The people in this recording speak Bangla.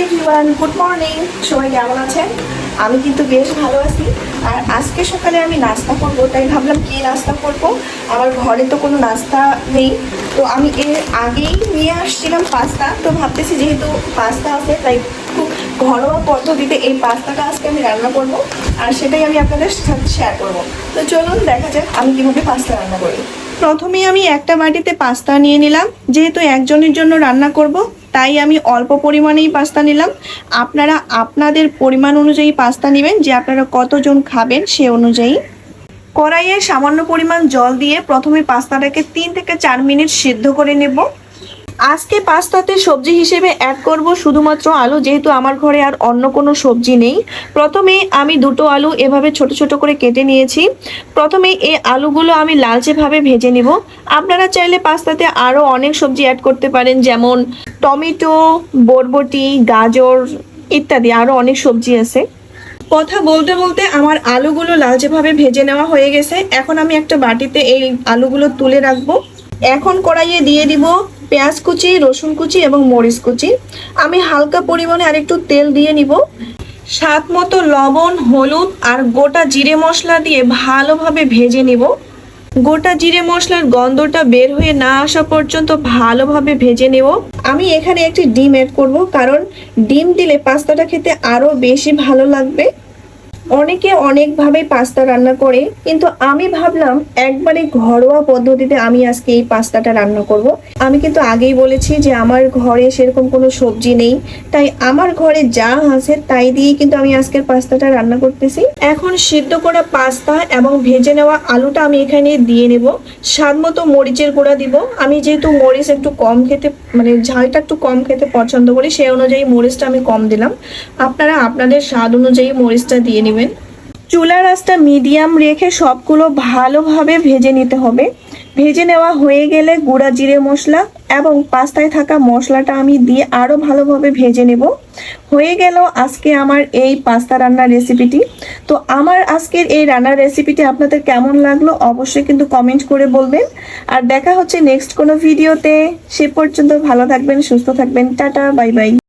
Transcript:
এভরিওয়ান গুড মর্নিং সবাই কেমন আছেন? আমি কিন্তু বেশ ভালো আছি। আর আজকে সকালে আমি নাস্তা করব, তাই ভাবলাম কি নাস্তা করব? আমার ঘরে তো কোনো নাস্তা নেই। তো আমি এর আগেই নিয়ে আসছিলাম পাস্তা। তো ভাবতেছি যেহেতু পাস্তা আছে, তাই খুব ঘরোয়া পদ্ধতিতে এই পাস্তাটা আজকে আমি রান্না করব। আর সেটাই আমি আপনাদের সাথে শেয়ার করব। তো চলুন, দেখা যাক আমি কীভাবে পাস্তা রান্না করি। প্রথমেই আমি একটা বাটিতে পাস্তা নিয়ে নিলাম। যেহেতু একজনের জন্য রান্না করব তাই আমি অল্প পরিমাণেই পাস্তা নিলাম। আপনারা আপনাদের পরিমাণ অনুযায়ী পাস্তা নেবেন, যে আপনারা কতজন খাবেন সে অনুযায়ী। কড়াইয়ে সামান্য পরিমাণ জল দিয়ে প্রথমে পাস্তাটাকে তিন থেকে চার মিনিট সিদ্ধ করে নেব। আজকে পাস্তাতে সবজি হিসেবে অ্যাড করব শুধুমাত্র আলু, যেহেতু আমার ঘরে আর অন্য কোনো সবজি নেই। প্রথমে আমি দুটো আলু এভাবে ছোট ছোট করে কেটে নিয়েছি। প্রথমে এই আলুগুলো আমি লালচেভাবে ভেজে নিব। আপনারা চাইলে পাস্তাতে আরও অনেক সবজি অ্যাড করতে পারেন, যেমন টমেটো, বরবটি, গাজর ইত্যাদি আরও অনেক সবজি আছে। কথা বলতে বলতে আমার আলুগুলো লালচেভাবে ভেজে নেওয়া হয়ে গেছে। এখন আমি একটা বাটিতে এই আলুগুলো তুলে রাখব। এখন কড়াইয়ে দিয়ে দিব পেঁয়াজ কুচি, রসুন কুচি এবং মরিচ কুচি। আমি হালকা পরিমাণে আরেকটু তেল দিয়ে নিব। স্বাদ মতো লবণ, হলুদ আর গোটা জিরে মশলা দিয়ে ভালোভাবে ভেজে নিব। গোটা জিরে মশলার গন্ধটা বের হয়ে না আসা পর্যন্ত ভালোভাবে ভেজে নেব। আমি এখানে একটি ডিম অ্যাড করব, কারণ ডিম দিলে পাস্তাটা খেতে আরও বেশি ভালো লাগবে। অনেকে অনেকভাবে পাস্তা রান্না করে, কিন্তু আমি ভাবলাম একবারে ঘরোয়া পদ্ধতিতে আমি আজকে এই পাস্তাটা রান্না করব। আমি কিন্তু আগেই বলেছি যে আমার ঘরে সেরকম কোনো সবজি নেই, তাই আমার ঘরে যা আছে তাই দিয়ে কিন্তু আমি আজকের পাস্তাটা রান্না করতেছি। এখন সিদ্ধ করা পাস্তা এবং ভেজে নেওয়া আলুটা আমি এখানে দিয়ে নেব। স্বাদ মতো মরিচের গুঁড়া দিব। আমি যেহেতু মরিচ একটু কম খেতে মানে ঝালটা একটু কম খেতে পছন্দ করি, সেই অনুযায়ী মরিচটা আমি কম দিলাম। আপনারা আপনাদের স্বাদ অনুযায়ী মরিচটা দিয়ে নেবেন চুলার আঁচটা মিডিয়াম রেখে সবগুলো ভালোভাবে ভেজে নিতে হবে। ভেজে নেওয়া হয়ে গেলে গুঁড়া জিরে মশলা এবং পাস্তায় থাকা মশলাটা আমি দিয়ে আরও ভালোভাবে ভেজে নেব। হয়ে গেল আজকে আমার এই পাস্তা রান্নার রেসিপিটি। তো আমার আজকের এই রান্নার রেসিপিটি আপনাদের কেমন লাগল অবশ্যই কিন্তু কমেন্ট করে বলবেন। আর দেখা হচ্ছে নেক্সট কোনো ভিডিওতে। সে পর্যন্ত ভালো থাকবেন, সুস্থ থাকবেন। Tata, bye bye.